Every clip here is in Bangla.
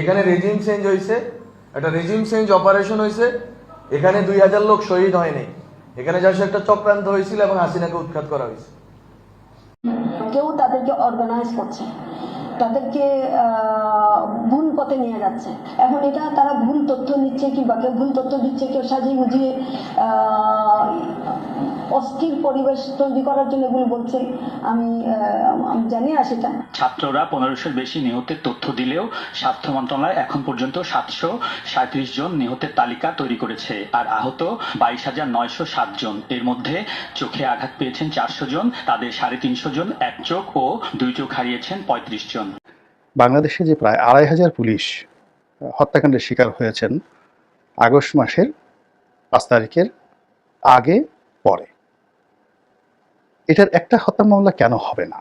এখানে রেজিম চেঞ্জ হয়েছে একটা রেজিম চেঞ্জ অপারেশন হয়েছে এখানে দুই হাজার লোক শহীদ হয়নি। এখানে যা একটা চক্রান্ত হয়েছিল এবং হাসিনাকে উৎখাত করা হয়েছে কেউ তাদেরকে অর্গানাইজ করছে, তাদেরকে ভুল পথে নিয়ে যাচ্ছে। এখন এটা তারা ভুল তথ্য নিচ্ছে কিংবা কেউ ভুল তথ্য দিচ্ছে, কেউ সাজিয়ে গুজিয়ে অস্থির পরিবেশ তৈরি করার জন্য এগুলো বলছে। আমি আহ, আমি জানি না সেটা। ছাত্ররা পনেরোশোর বেশি নিহতের তথ্য দিলেও স্বাস্থ্য মন্ত্রণালয় এখন পর্যন্ত সাতশো সাঁত্রিশ জন নিহতের তালিকা তৈরি করেছে আর আহত বাইশ হাজার নয়শো সাত জন। এর মধ্যে চোখে আঘাত পেয়েছেন চারশো জন তাদের সাড়ে তিনশো জন এক চোখ ও দুই চোখ হারিয়েছেন পঁয়ত্রিশ জন। বাংলাদেশে যে প্রায় আড়াই হাজার পুলিশ হত্যাকাণ্ডের শিকার হয়েছেন আগস্ট মাসের পাঁচ তারিখের আগে পরে। এটার একটা হত্যা মামলা কেন হবে না?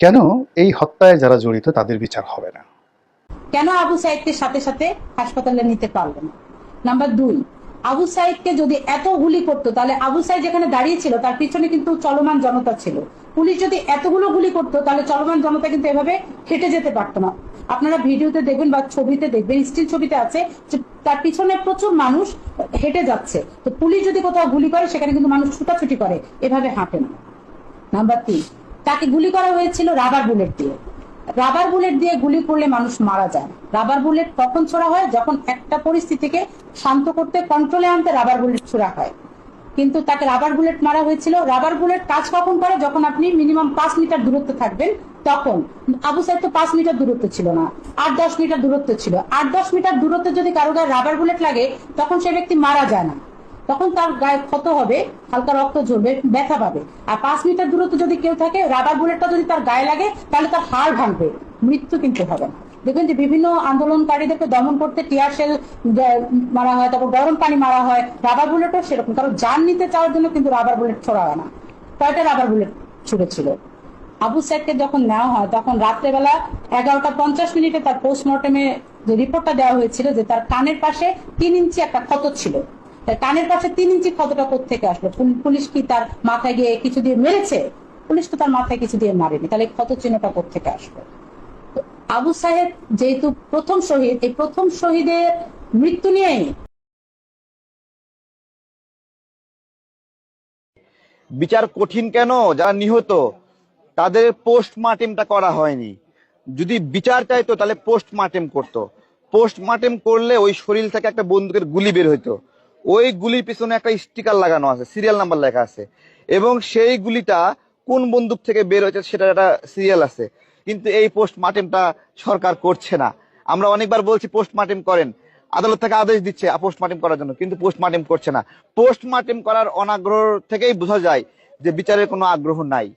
কেন এই হত্যায় যারা জড়িত তাদের বিচার হবে না? কেন আবু সাইদকে সাথে সাথে হাসপাতালে নিতে পারল না? নাম্বার দুই, আবু সাইদকে যদি এত গুলি করতো, তাহলে আবু সাইদ যেখানে দাঁড়িয়ে ছিল, তার পিছনে কিন্তু চলমান জনতা ছিল। পুলিশ যদি এতগুলো গুলি করতো, তাহলে চলমান জনতা কিন্তু এভাবে হেঁটে যেতে পারতো না। আপনারা ভিডিওতে দেখবেন বা ছবিতে দেখবেন স্টিল ছবিতে আছে যে তার পিছনে প্রচুর মানুষ হেঁটে যাচ্ছে। তো পুলিশ যদি কোথাও গুলি করে, সেখানে কিন্তু মানুষ ছুটাছুটি করে। এভাবে হাঁটে না নাম্বার তিন, তাকে গুলি করা হয়েছিল রাবার বুলেট দিয়ে। রাবার বুলেট দিয়ে গুলি করলে মানুষ মারা যায়। রাবার বুলেট কখন ছোড়া হয়? যখন একটা পরিস্থিতিকে শান্ত করতে কন্ট্রোলে আনতে রাবার বুলেট ছোড়া হয়। কিন্তু তাকে রাবার বুলেট মারা হয়েছিল। রাবার বুলেট কাজ কখন করে? যখন আপনি মিনিমাম পাঁচ মিটার দূরত্ব থাকবেন তখন আবু সাইদ তো পাঁচ মিটার দূরত্ব ছিল না, আট দশ মিটার দূরত্ব ছিল। আট দশ মিটার দূরত্বে যদি কারও গায়ে রাবার বুলেট লাগে, তখন সে ব্যক্তি মারা যায় না। তখন তার গায়ে ক্ষত হবে, হালকা রক্ত ঝরবে, ব্যথা পাবে। আর পাঁচ মিটার দূরত্ব যদি কেউ থাকে রাবার বুলেটটা যদি তার গায়ে লাগে, তাহলে তার হাড় ভাঙবে, মৃত্যু কিন্তু হবে না। দেখবেন যে বিভিন্ন আন্দোলনকারীদেরকে দমন করতে টিয়ার শেল মারা হয়, তারপর গরম পানি মারা হয় রাবার বুলেটও সেরকম। কারণ যান নিতে চাওয়ার জন্য কিন্তু রাবার বুলেট ছোড়া হয় না। কয়টা রাবার বুলেট ছুড়েছিল? আবু সাইদকে যখন নেওয়া হয়, তখন রাত্রেবেলা এগারোটা পঞ্চাশ মিনিটে তার পোস্টমর্টমে যে রিপোর্টটা দেওয়া হয়েছিল যে তার কানের পাশে তিন ইঞ্চি একটা ক্ষত ছিল। তার কানের পাশে তিন ইঞ্চি ক্ষতটা থেকে আসলো? পুলিশ কি তার মাথায় গিয়ে কিছু দিয়ে মেরেছে? পুলিশ তো তার মাথায় কিছু দিয়ে মারেনি। তাহলে ক্ষত চিহ্নটা থেকে আসলো? আবু সাহেব যেহেতু প্রথম শহীদ, এই প্রথম শহীদের মৃত্যু নিয়েই বিচার কঠিন কেন? যারা নিহত তাদের পোস্টমার্টেমটা করা হয়নি। যদি বিচার চাইতো, তাহলে পোস্টমার্টেম করতো। পোস্টমার্টেম করলে ওই শরীর থেকে একটা বন্দুকের গুলি বের হইতো। ওই গুলির পিছনে একটা স্টিকার লাগানো আছে সিরিয়াল নাম্বার লেখা আছে। এবং সেই গুলিটা কোন বন্দুক থেকে বের হয়েছে সেটার একটা সিরিয়াল আছে। কিন্তু এই পোস্টমার্টেমটা সরকার করছে না। আমরা অনেকবার বলছি পোস্টমার্টেম করেন। আদালত থেকে আদেশ দিচ্ছে পোস্টমার্টেম করার জন্য। কিন্তু পোস্টমার্টেম করছে না। পোস্টমার্টেম করার অনাগ্রহ থেকেই বোঝা যায় যে বিচারের কোনো আগ্রহ নাই।